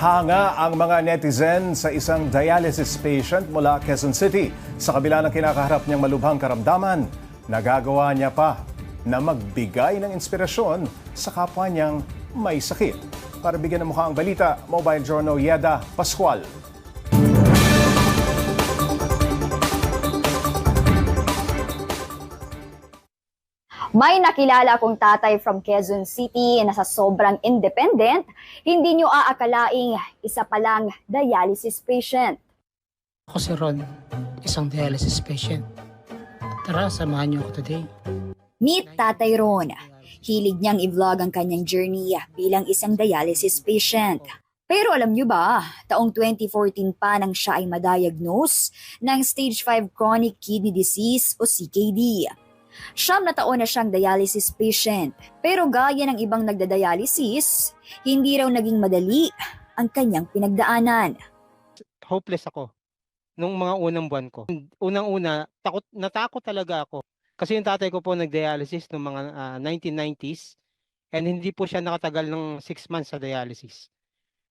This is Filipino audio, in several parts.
Hanga ang mga netizen sa isang dialysis patient mula Quezon City. Sa kabila ng kinakaharap niyang malubhang karamdaman, nagagawa niya pa na magbigay ng inspirasyon sa kapwa niyang may sakit. Para bigyan ng mukha ang balita, Mobile Journal Yeda Pascual. May nakilala akong tatay from Quezon City na sa sobrang independent, hindi nyo aakalaing isa palang dialysis patient. Ako si Ron, isang dialysis patient. Tara, samahan niyo ako today. Meet Tatay Ron. Hilig niyang i-vlog ang kanyang journey bilang isang dialysis patient. Pero alam niyo ba, taong 2014 pa nang siya ay madiagnose ng stage 5 chronic kidney disease o CKD. Siyam na taon na siyang dialysis patient. Pero gaya ng ibang nagda-dialysis, hindi raw naging madali ang kanyang pinagdaanan. hopeless ako nung mga unang buwan ko. Unang-una, takot, natakot talaga ako. Kasi yung tatay ko po nag-dialysis noong mga ah, 1990s and hindi po siya nakatagal ng 6 months sa dialysis.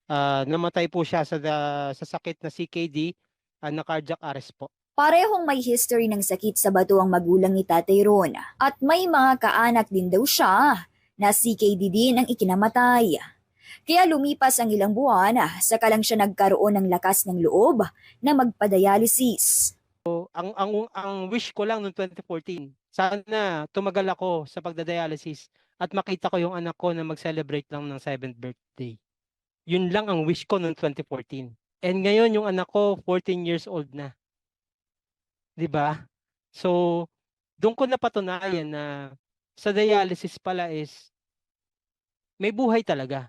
Ah, namatay po siya sa, da- sa sakit na CKD ah, na cardiac arrest po. Parehong may history ng sakit sa bato ang magulang ni Tatay Ron at may mga kaanak din daw siya na CKD din ang ikinamatay. Kaya lumipas ang ilang buwan, saka lang siya nagkaroon ng lakas ng loob na magpadialysis. ang ang ang wish ko lang noong 2014 sana tumagal ako sa pagda-dialysis at makita ko yung anak ko na mag-celebrate lang ng 7th birthday. Yun lang ang wish ko noong 2014. And ngayon yung anak ko 14 years old na. 'Di ba? So doon ko napatunayan na sa dialysis pala is may buhay talaga.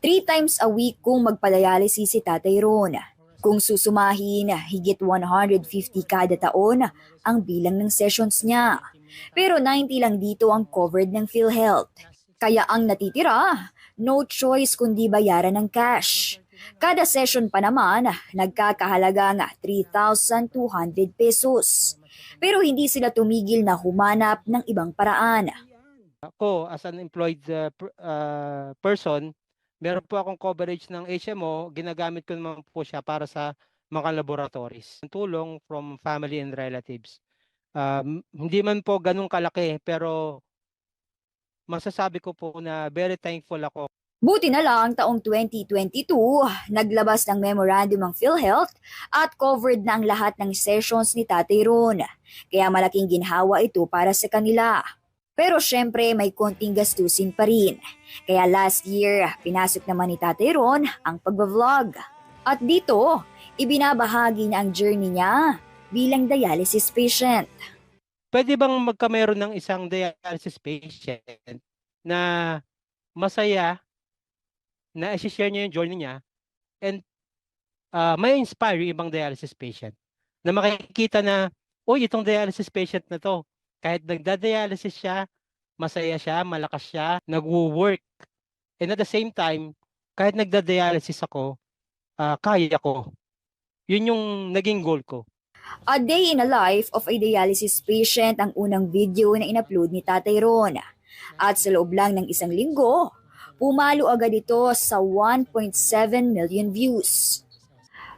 Three times a week kung magpadialysis si Tatay Ron. Kung susumahin, higit 150 kada taon ang bilang ng sessions niya. Pero 90 lang dito ang covered ng PhilHealth. Kaya ang natitira, no choice kundi bayaran ng cash. Kada session pa naman, nagkakahalaga nga 3,200 pesos. Pero hindi sila tumigil na humanap ng ibang paraan. Ako as an employed uh, uh, person, meron po akong coverage ng HMO, ginagamit ko naman po siya para sa mga laboratories. Tulong from family and relatives. Um, hindi man po ganun kalaki pero masasabi ko po na very thankful ako Buti na lang taong 2022, naglabas ng memorandum ang PhilHealth at covered na ang lahat ng sessions ni Tatay Ron. Kaya malaking ginhawa ito para sa kanila. Pero syempre may konting gastusin pa rin. Kaya last year, pinasok naman ni Tatay Ron ang pagbablog. At dito, ibinabahagi niya ang journey niya bilang dialysis patient. pwede bang magkameron ng isang dialysis patient na masaya na i-share niya yung journey niya and uh, may inspire yung ibang dialysis patient na makikita na uy itong dialysis patient na to kahit nagda-dialysis siya masaya siya malakas siya nagwo-work. And at the same time kahit nagda-dialysis ako ah, kaya ko. Yun yung naging goal ko. A day in a life of a dialysis patient ang unang video na in-upload ni Tatay Ron. At sa loob lang ng isang linggo, pumalo agad ito sa 1.7 million views.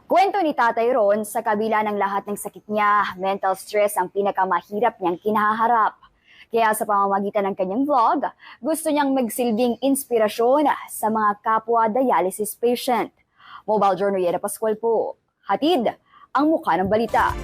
Kwento ni Tatay Ron, sa kabila ng lahat ng sakit niya, mental stress ang pinakamahirap niyang kinaharap. Kaya sa pamamagitan ng kanyang vlog, gusto niyang magsilbing inspirasyon sa mga kapwa dialysis patient. Mobile Journal Yera Pascual po. Hatid ang mukha ng balita.